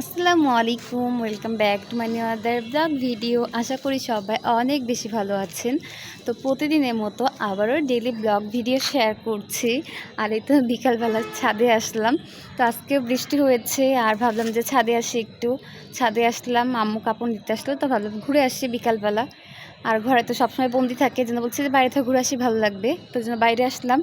আসসালামু আলাইকুম welcome back to my new vlog video আশা করি সবাই অনেক বেশি ভালো আছেন। তো প্রতিদিনের মতো আবারও ডেলি ব্লগ ভিডিও শেয়ার করছি। আর এই তো বিকালবেলা ছাদে আসলাম। তো আজকেও বৃষ্টি হয়েছে, আর ভাবলাম যে ছাদে আসি একটু। ছাদে আসলাম, আম্মু কাপড় নিতে আসলো, তো ভাবলাম ঘুরে আসি বিকালবেলা। আর ঘরে তো সবসময় বন্দি থাকে, যেন বলছি যে বাইরে থেকে ঘুরে আসি, ভালো লাগবে। তো জন্য বাইরে আসলাম।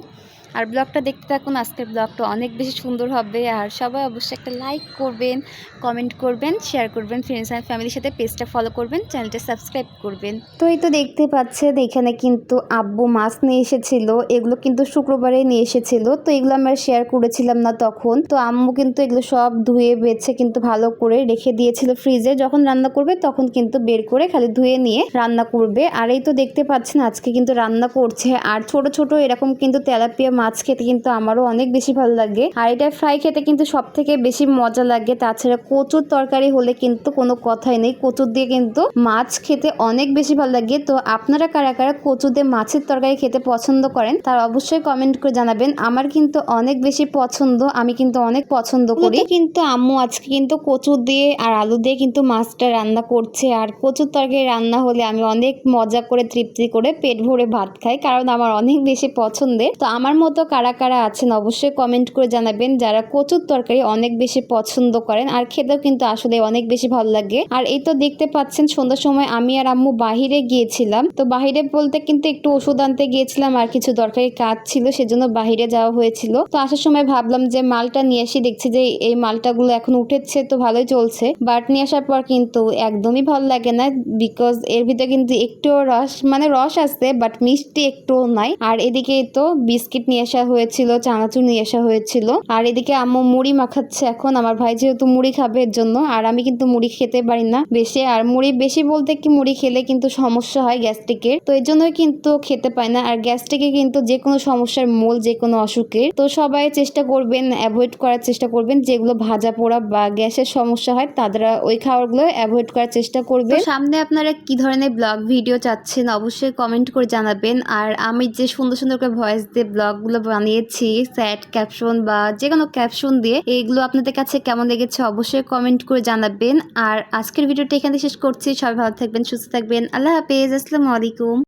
আর ব্লগটা দেখতে থাকুন, আজকের ব্লগটা অনেক বেশি সুন্দর হবে। আর সবাই অবশ্যই একটা লাইক করবেন কমেন্ট করবেন শেয়ার করবেন ফ্রেন্ডস অ্যান্ড ফ্যামিলির সাথে পেজটা ফলো করবেন চ্যানেলটা সাবস্ক্রাইব করবেন। তো এই তো দেখতে পাচ্ছেন, এখানে কিন্তু আব্বু মাছ নিয়ে এসেছিল, এগুলো কিন্তু শুক্রবারে নিয়ে এসেছিল, তো এগুলো আমরা শেয়ার করেছিলাম না তখন। তো আম্মু কিন্তু এগুলো সব ধুয়ে, বেছে কিন্তু ভালো করে রেখে দিয়েছিল ফ্রিজে যখন রান্না করবে তখন কিন্তু বের করে খালি ধুয়ে নিয়ে রান্না করবে। আর এই তো দেখতে পাচ্ছেন, আজকে কিন্তু রান্না করছে, আর ছোট ছোট এরকম কিন্তু তেলাপিয়া মাছ খেতে কিন্তু আমারও অনেক বেশি ভালো লাগে। আর এটা ফ্রাই খেতে কিন্তু সব থেকে বেশি মজা লাগে। তাছাড়া কচুর তরকারি হলে কিন্তু কোনো কথাই নেই। কচুর দিয়ে কিন্তু মাছ খেতে অনেক বেশি ভালো লাগে। তো আপনারা কারা কারা কচু দিয়ে মাছের তরকারি খেতে পছন্দ করেন তার অবশ্যই কমেন্ট করে জানাবেন। আমার কিন্তু অনেক বেশি পছন্দ আমি কিন্তু অনেক পছন্দ করি। কিন্তু আম্মু আজকে কিন্তু কচু দিয়ে আর আলু দিয়ে কিন্তু মাছটা রান্না করছে। আর কচুর তরকারি রান্না হলে আমি অনেক মজা করে তৃপ্তি করে পেট ভরে ভাত খাই কারণ আমার অনেক বেশি পছন্দের। তো আমার মতো কারা কারা আছেন অবশ্যই কমেন্ট করে জানাবেন। যারা কচুর তরকারি অনেক বেশি পছন্দ করেন, আর খেতেও কিন্তু আসলে অনেক বেশি ভালো লাগে। আর এই তো দেখতে পাচ্ছেন, সন্ধ্যার সময় আমি আর আম্মু বাহিরে গিয়েছিলাম। তো বাহিরে বলতে কিন্তু একটু ওষুধ আনতে গিয়েছিলাম, আর কিছু দরকারি কাজ ছিল, সেজন্য বাহিরে যাওয়া হয়েছিল। তো আসার সময় ভাবলাম যে মালটা নিয়ে আসি, দেখছি যে এই মালটাগুলো এখন উঠেছে, তো ভালোই চলছে। বাট নিয়ে আসার পর কিন্তু একদমই ভালো লাগে না বিকজ এর ভিতরে কিন্তু একটু রস মানে রস আছে বাট মিষ্টি একটুও নাই। আর এদিকে তো বিস্কিট নিয়ে আসা হয়েছিল, চানাচুর নিয়ে আসা হয়েছিল। আর এদিকে আম্মু মুড়ি মাখাচ্ছে এখন। আমার ভাই যেহেতু মুড়ি খাবে এর জন্য, আর আমি কিন্তু মুড়ি খেতে পারি না বেশি। আর মুড়ি বেশি বলতে কি মুড়ি খেলে কিন্তু সমস্যা হয় গ্যাস্ট্রিকের। তো এই জন্যই কিন্তু খেতে পাই না। আর গ্যাস্ট্রিকে কিন্তু যে কোনো সমস্যার মূল যে কোনো অসুখের। তো সবাই চেষ্টা করবেন অ্যাভয়েড করার চেষ্টা করবেন। যেগুলো ভাজা পোড়া বা গ্যাসের সমস্যা হয় তারা ওই খাবারগুলো অ্যাভয়েড করার চেষ্টা করবে সামনে আপনারা কি ধরনের ব্লগ ভিডিও চাচ্ছেন, অবশ্যই কমেন্ট করে জানাবেন। আর আমি যে সুন্দর সুন্দর করে ভয়েস দিয়ে ব্লগগুলো বানিয়েছি স্যাড ক্যাপশন বা যে কোনো ক্যাপশন দিয়ে। এইগুলো আপনাদের কাছে কেমন লেগেছে অবশ্যই কমেন্ট করে জানাবেন। আর আজকের ভিডিওটা এখানে শেষ করছি। সবাই ভালো থাকবেন, সুস্থ থাকবেন। আল্লাহ হাফেজ, আসসালামু আলাইকুম।